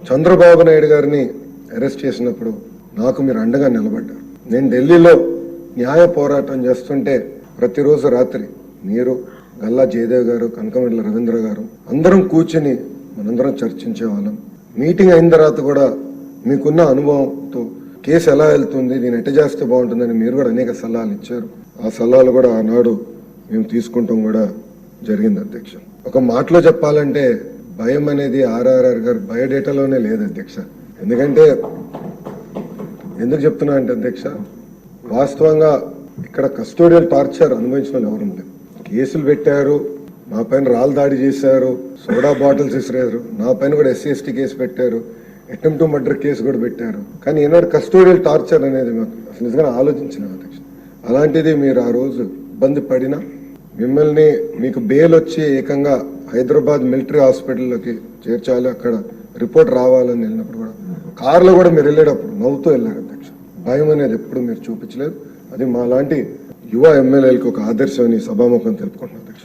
చంద్రబాబు నాయుడు గారిని అరెస్ట్ చేసినప్పుడు నాకు మీరు అండగా నిలబడ్డారు. నేను ఢిల్లీలో న్యాయ పోరాటం చేస్తుంటే ప్రతిరోజు రాత్రి మీరు గల్లా జయదేవ్ గారు కనకమెడ్ల రవీంద్ర గారు అందరం కూర్చుని మనందరం చర్చించే వాళ్ళం మీటింగ్ అయిన తర్వాత కూడా మీకున్న అనుభవంతో కేసు ఎలా వెళ్తుంది దీన్ని ఎట్ట చేస్తే బాగుంటుందని మీరు కూడా అనేక సలహాలు ఇచ్చారు. ఆ సలహాలు కూడా ఆనాడు మేము తీసుకుంటాం కూడా జరిగింది అధ్యక్ష. ఒక మాటలో చెప్పాలంటే భయం అనేది ఆర్ఆర్ఆర్ గారు బయోడేటాలోనే లేదు అధ్యక్ష. ఎందుకంటే ఎందుకు చెప్తున్నా అంటే అధ్యక్ష వాస్తవంగా ఇక్కడ కస్టోడియల్ టార్చర్ అనుభవించిన వాళ్ళు ఎవరు లేదు కేసులు పెట్టారు మా పైన రాళ్ళు దాడి చేశారు సోడా బాటిల్స్ ఇసిరారు నా పైన కూడా ఎస్సీ ఎస్టీ కేసు పెట్టారు అటెంప్ట్ టు మర్డర్ కేసు కూడా పెట్టారు. కానీ ఏనాడు కస్టోడియల్ టార్చర్ అనేది మాకు అసలు నిజంగా ఆలోచించిన అధ్యక్ష. అలాంటిది మీరు ఆ రోజు ఇబ్బంది పడినా మిమ్మల్ని మీకు బెయిల్ వచ్చి ఏకంగా హైదరాబాద్ మిలిటరీ హాస్పిటల్లోకి చేర్చాలి అక్కడ రిపోర్ట్ రావాలని వెళ్ళినప్పుడు కూడా కారులో కూడా మీరు వెళ్ళేటప్పుడు నవ్వుతూ వెళ్ళారు అధ్యక్ష. భయం అనేది ఎప్పుడు మీరు చూపించలేదు. అది మా లాంటి యువ ఎమ్మెల్యేలకు ఒక ఆదర్శం అని సభాముఖం తెలుపుకుంటున్నాను అధ్యక్ష.